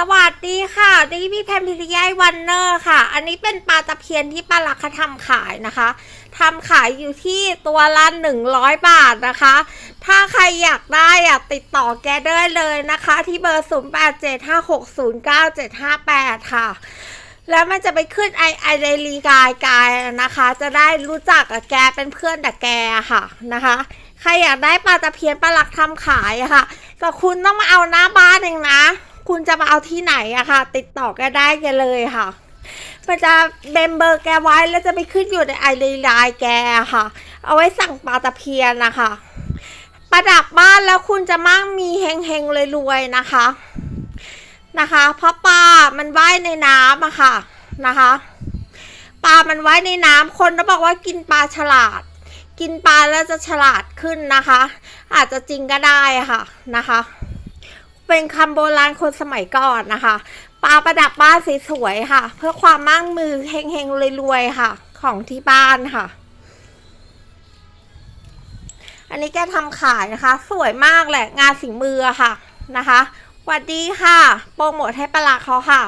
สวัสดีค่ะนี่พี่แพมพิริยายวันเนอร์ค่ะ อันนี้เป็นปลาตะเพียนที่ปลาลักเขาทำขายนะคะทำขายอยู่ที่ตัวละ100บาทนะคะ ถ้าใครอยากได้อะติดต่อแกได้เลยนะคะ ที่เบอร์0875609758ค่ะ แล้วมันจะไปขึ้นไอไอเดลีกายกายนะคะ จะได้รู้จักกับแกเป็นเพื่อนกับแกค่ะนะคะใครอยากได้ปลาตะเพียนปลาหลักทำขายค่ะแต่คุณต้องมาเอาหน้าบ้านเองนะ คุณจะมาเอาที่ไหนอะค่ะ ติดต่อแกได้แกเลยค่ะมันจะเบมเบอร์แกไว้แล้วจะไปขึ้นอยู่ในไอเดลีกายแกค่ะ เอาไว้สั่งปลาตะเพียนนะคะ ประดับบ้านแล้วคุณจะมั่งมีเฮงเฮงรวยๆนะคะนะคะ เพราะปลามันว่ายในน้ำอะค่ะนะคะปลามันว่ายในน้ำคนก็บอกว่ากินปลาฉลาด กินปลาแล้วจะฉลาดขึ้นนะคะ อาจจะจริงก็ได้ค่ะนะคะ เป็นคำโบราณคนสมัยก่อนนะคะปลาประดับบ้านสวยๆค่ะ เพื่อความมั่งมือเฮงๆรวยๆค่ะ ของที่บ้านค่ะ อันนี้แกทำขายนะคะ สวยมากแหละงานฝีมือค่ะนะคะสวัสดีค่ะ โปรโมทให้ปลาเขาค่ะ